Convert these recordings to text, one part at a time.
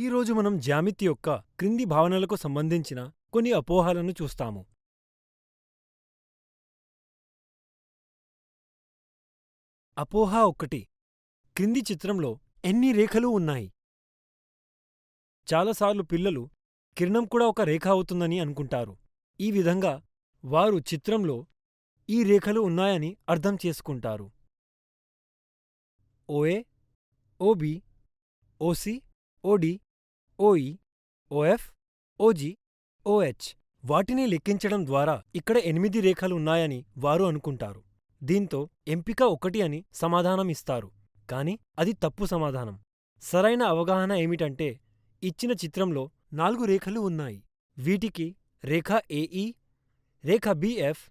ఈరోజు మనం జ్యామితి యొక్క క్రింది భావనలకు సంబంధించిన కొన్ని అపోహలను చూస్తాము. అపోహ ఒకటి. క్రింది చిత్రంలో ఎన్ని రేఖలు ఉన్నాయి? చాలాసార్లు పిల్లలు కిరణం కూడా ఒక రేఖ అవుతుందని అనుకుంటారు. ఈ విధంగా వారు చిత్రంలో ఈ రేఖలు ఉన్నాయని అర్థం చేసుకుంటారు. OA OB OC OD OE OF OG OH వాటిని లెక్కించడం ద్వారా ఇక్కడ ఎనిమిది రేఖలు ఉన్నాయని వారు అనుకుంటారు. దీంతో ఎంపిక ఒకటి అని సమాధానం ఇస్తారు. కాని అది తప్పు సమాధానం. సరైన అవగాహన ఏమిటంటే ఇచ్చిన చిత్రంలో నాలుగు రేఖలు ఉన్నాయి. వీటికి రేఖ ఏఈ రేఖ బిఎఫ్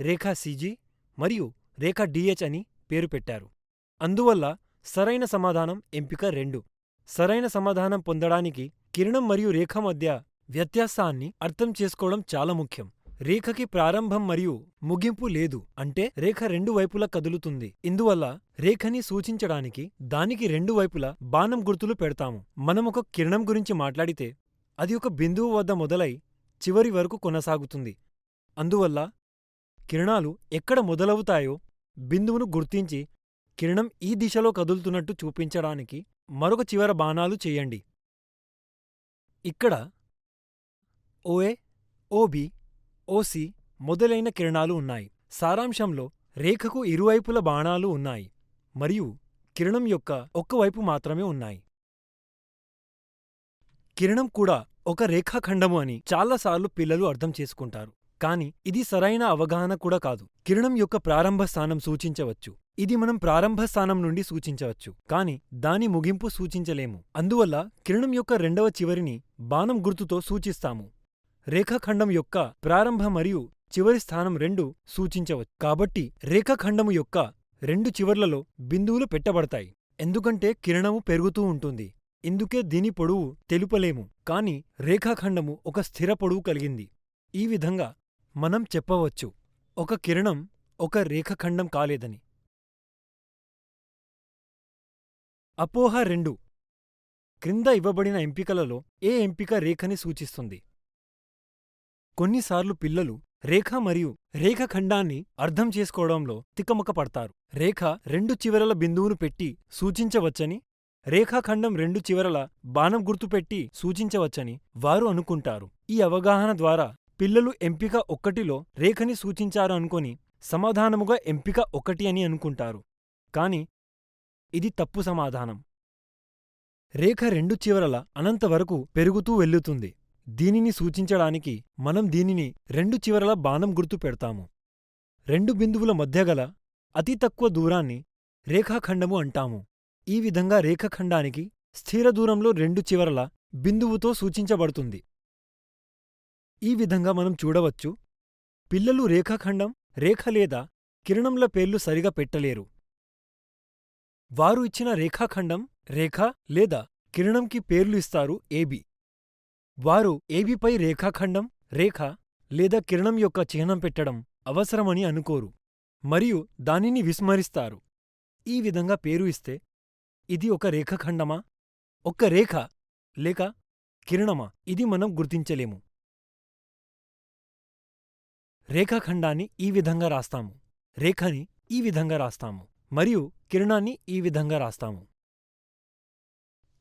రేఖ సిజి మరియు రేఖ డిహెచ్ అని పేరు పెట్టారు. అందువల్ల సరైన సమాధానం ఎంపిక రెండు. సరైన సమాధానం పొందడానికి కిరణం మరియు రేఖ మధ్య వ్యత్యాసాన్ని అర్థం చేసుకోవడం చాలా ముఖ్యం. రేఖకి ప్రారంభం మరియు ముగింపు లేదు అంటే రేఖ రెండు వైపులా కదులుతుంది. ఇందువల్ల రేఖని సూచించడానికి దానికి రెండు వైపులా బాణం గుర్తులు పెడతాము. మనం ఒక కిరణం గురించి మాట్లాడితే అది ఒక బిందువు వద్ద మొదలై చివరి వరకు కొనసాగుతుంది. అందువల్ల కిరణాలు ఎక్కడ మొదలవుతాయో బిందువును గుర్తించి కిరణం ఈ దిశలో కదులుతున్నట్టు చూపించడానికి మరొక చివర బాణాలు చేయండి. ఇక్కడ ఓఏ ఓబి ఓసి మొదలైన కిరణాలు ఉన్నాయి. సారాంశంలో రేఖకు ఇరువైపుల బాణాలు ఉన్నాయి మరియు కిరణం యొక్క ఒక్కవైపు మాత్రమే ఉన్నాయి. కిరణం కూడా ఒక రేఖాఖండము అని చాలాసార్లు పిల్లలు అర్థం చేసుకుంటారు. కాని ఇది సరైన అవగాహన కూడా కాదు. కిరణం యొక్క ప్రారంభ స్థానం సూచించవచ్చు. ఇది మనం ప్రారంభ స్థానం నుండి సూచించవచ్చు కాని దాని ముగింపు సూచించలేము. అందువల్ల కిరణం యొక్క రెండవ చివరిని బాణం గుర్తుతో సూచిస్తాము. రేఖాఖండం యొక్క ప్రారంభ మరియు చివరి స్థానం రెండు సూచించవచ్చు కాబట్టి రేఖాఖండము యొక్క రెండు చివర్లలో బిందువులు పెట్టబడతాయి. ఎందుకంటే కిరణము పెరుగుతూ ఉంటుంది. ఇందుకే దీని పొడవు తెలుపలేము కాని రేఖాఖండము ఒక స్థిర పొడవు కలిగింది. ఈ విధంగా మనం చెప్పవచ్చు ఒక కిరణం ఒక రేఖఖండం కాలేదని. అపోహ రెండు. క్రింద ఇవ్వబడిన ఎంపికలలో ఏ ఎంపిక రేఖని సూచిస్తుంది? కొన్నిసార్లు పిల్లలు రేఖ మరియు రేఖఖండాన్ని అర్థం చేసుకోవడంలో తికమక పడతారు రేఖ రెండు చివరల బిందువును పెట్టి సూచించవచ్చని రేఖాఖండం రెండు చివరల బాణం గుర్తుపెట్టి సూచించవచ్చని వారు అనుకుంటారు. ఈ అవగాహన ద్వారా పిల్లలు ఎంపిక ఒక్కటిలో రేఖని సూచించారు అనుకొని సమాధానముగా ఎంపిక ఒకటి అని అనుకుంటారు. కాని ఇది తప్పు సమాధానం. రేఖ రెండు చివరల అనంతవరకు పెరుగుతూ వెళ్ళుతుంది. దీనిని సూచించడానికి మనం దీనిని రెండు చివరల బాణం గుర్తు పెడతాము. రెండు బిందువుల మధ్యగల అతి తక్కువ దూరాన్ని రేఖాఖండము అంటాము. ఈ విధంగా రేఖఖండానికి స్థిర దూరంలో రెండు చివరల బిందువుతో సూచించబడుతుంది. ఈ విధంగా మనం చూడవచ్చు. పిల్లలు రేఖాఖండం రేఖ లేదా కిరణంల పేర్లు సరిగా పెట్టలేరు. వారు ఇచ్చిన రేఖాఖండం రేఖ లేదా కిరణంకి పేర్లు ఇస్తారు ఏబి. వారు ఏబిపై రేఖాఖండం రేఖ లేదా కిరణం యొక్క చిహ్నం పెట్టడం అవసరమని అనుకోరు మరియు దానిని విస్మరిస్తారు. ఈ విధంగా పేరు ఇస్తే ఇది ఒక రేఖఖండమా? ఒక్క రేఖ లేక కిరణమా? ఇది మనం గుర్తించలేము. రేఖాఖండాన్ని ఈ విధంగా రాస్తాము. రేఖని ఈ విధంగా రాస్తాము. మరియు కిరణాన్ని ఈ విధంగా రాస్తాము.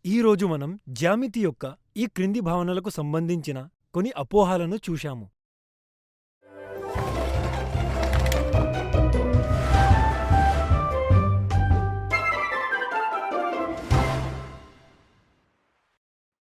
ఈరోజు మనం జ్యామితి యొక్క ఈ క్రింది భావనలకు సంబంధించిన కొన్ని అపోహాలను చూశాము.